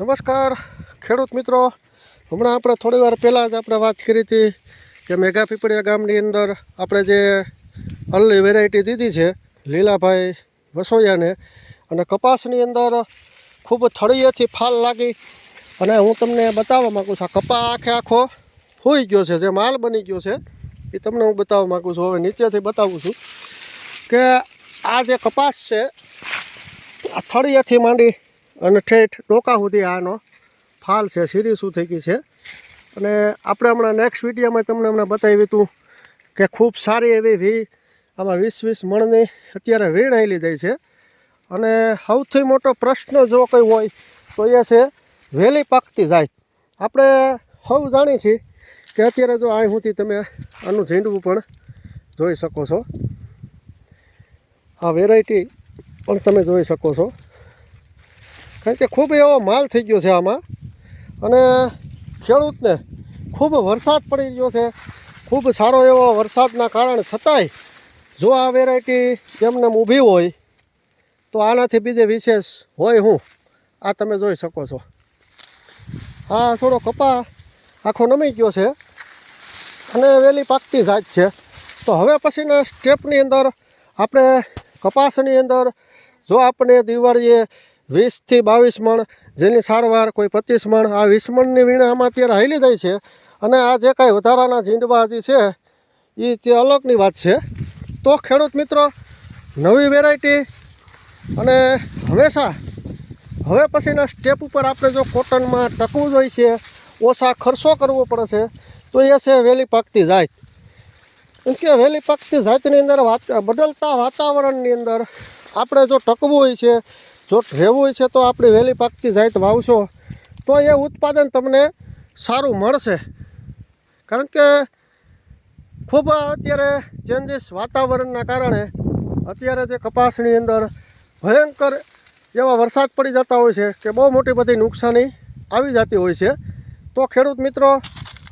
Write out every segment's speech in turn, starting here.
નમસ્કાર, ખેડૂત મિત્રો. હમણાં આપણે થોડી વાર પહેલાં જ આપણે વાત કરી હતી કે મેઘા પીપળિયા ગામની અંદર આપણે જે અલ્લી વેરાયટી દીધી છે, લીલાભાઈ વસોયાને, અને કપાસની અંદર ખૂબ થળીએથી ફાલ લાગી. અને હું તમને બતાવવા માગું છું, આ કપા આખે આખો હોઈ ગયો છે, જે માલ બની ગયો છે, એ તમને હું બતાવવા માગું છું. હવે નીચેથી બતાવું છું કે આ જે કપાસ છે, આ થળીએથી માંડી અને ઠેઠ ડોકા સુધી આનો ફાલ છે, સીરી શું થઈ ગઈ છે. અને આપણે હમણાં નેક્સ્ટ વિડીયોમાં તમને હમણાં બતાવ્યું હતું કે ખૂબ સારી એવી વી આમાં વીસ વીસ મણની અત્યારે વીણ આવેલી જાય છે. અને સૌથી મોટો પ્રશ્ન જો કંઈ હોય, તો એ છે વહેલી પાકતી જાય. આપણે સૌ જાણીએ છીએ કે અત્યારે જો આ સુધી તમે આનું ઝીંડવું પણ જોઈ શકો છો. આ વેરાયટી પણ તમે જોઈ શકો છો. કારણ કે ખૂબ એવો માલ થઈ ગયો છે આમાં. અને ખેડૂતને ખૂબ વરસાદ પડી ગયો છે. ખૂબ સારો એવો વરસાદના કારણ છતાંય જો આ વેરાયટી તેમને ઊભી હોય, તો આનાથી બીજે વિશેષ હોય હું. આ તમે જોઈ શકો છો. આ થોડો કપા આખો નમી ગયો છે. અને વહેલી પાકતી જાત છે. તો હવે પછીના સ્ટેપની અંદર આપણે કપાસની અંદર જો આપણે દિવાળીએ વીસથી બાવીસ મણ, જેની સારવાર કોઈ પચીસ મણ, આ વીસ મણની વીણા આમાં અત્યારે હાલી જાય છે. અને આ જે કાંઈ વધારાના ઝીંડવા હજી છે એ તે અલગની વાત છે. તો ખેડૂત મિત્રો, નવી વેરાયટી અને હંમેશા, હવે પછીના સ્ટેપ ઉપર આપણે જો કોટનમાં ટકવું જોઈએ છે, ઓછા ખર્ચો કરવો પડે છે તો એ છે વહેલી પાકતી જાત. કેમ કે વહેલી પાકતી જાતની અંદર બદલતા વાતાવરણની અંદર આપણે જો ટકવું હોય છે જો રહેવું છે તો આપણી વહેલી પાકતી જાત વાવશો, તો એ ઉત્પાદન તમને સારું મળશે. કારણ કે ખૂબ અત્યારે ચેન્જીસ વાતાવરણના કારણે અત્યારે જે કપાસની અંદર ભયંકર એવા વરસાદ પડી જતા હોય છે કે બહુ મોટી બધી નુકસાની આવી જતી હોય છે. તો ખેડૂત મિત્રો,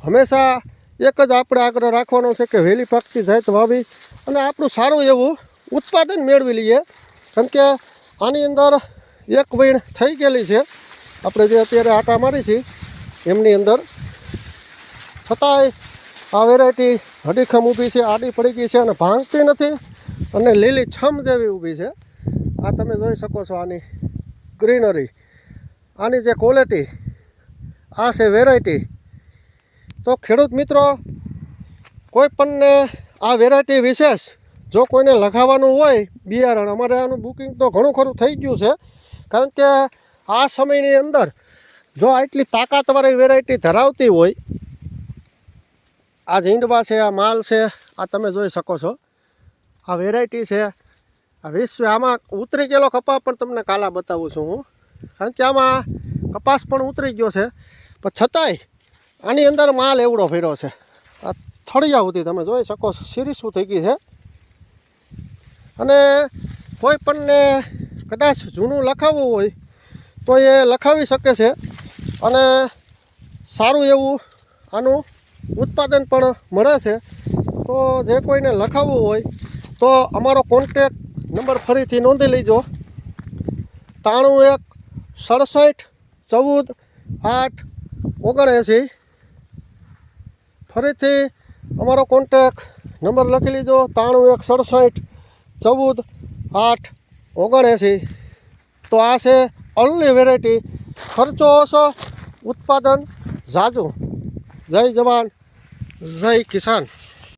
હંમેશા એક જ આપણે આગ્રહ રાખવાનો છે કે વહેલી પાકતી જાત વાવી અને આપણું સારું એવું ઉત્પાદન મેળવી લઈએ. કારણ કે આની અંદર એક વીણ થઈ ગયેલી છે. આપણે જે અત્યારે આટા મારી છીએ એમની અંદર છતાંય આ વેરાયટી હડીખમ ઊભી છે, આડી પડી ગઈ છે અને ભાંગતી નથી અને લીલી છમ જેવી ઊભી છે. આ તમે જોઈ શકો છો આની ગ્રીનરી આની જે ક્વોલિટી આ છે વેરાયટી તો ખેડૂત મિત્રો, કોઈ પણને આ વેરાયટી વિશેષ જો કોઈને લખાવવાનું હોય બિયારણ, અમારે આનું બુકિંગ તો ઘણું ખરું થઈ ગયું છે. કારણ કે આ સમયની અંદર જો આટલી તાકાતવાળી વેરાયટી ધરાવતી હોય, આ ઝીંડવા છે, આ માલ છે, આ તમે જોઈ શકો છો. આ વેરાયટી છે. આ વિશ્વ આમાં ઉતરી ગયેલો કપા પણ તમને કાલા બતાવું છું હું. કારણ કે આમાં કપાસ પણ ઉતરી ગયો છે. પણ છતાંય આની અંદર માલ એવડો ફેર્યો છે. આ થળિયા સુધી તમે જોઈ શકો છો સિરીસું થઈ ગઈ છે. અને કોઈ પણને કદાચ જૂનું લખાવવું હોય, તો એ લખાવી શકે છે. અને સારું એવું આનું ઉત્પાદન પણ મળે છે. તો જે કોઈને લખાવવું હોય, તો અમારો કોન્ટેક નંબર ફરીથી નોંધી લેજો. ત્રાણું એક સડસઠ ચૌદ આઠ ઓગણએંસી ફરીથી અમારો કોન્ટેક નંબર લખી લીધો ત્રાણું એક સડસઠ ચૌદ, આઠ, ઓગણએંસી. તો આ છે અલની વેરાયટી ખર્ચો ઓછો, ઉત્પાદન ઝાઝું. જય જવાન, જય કિસાન.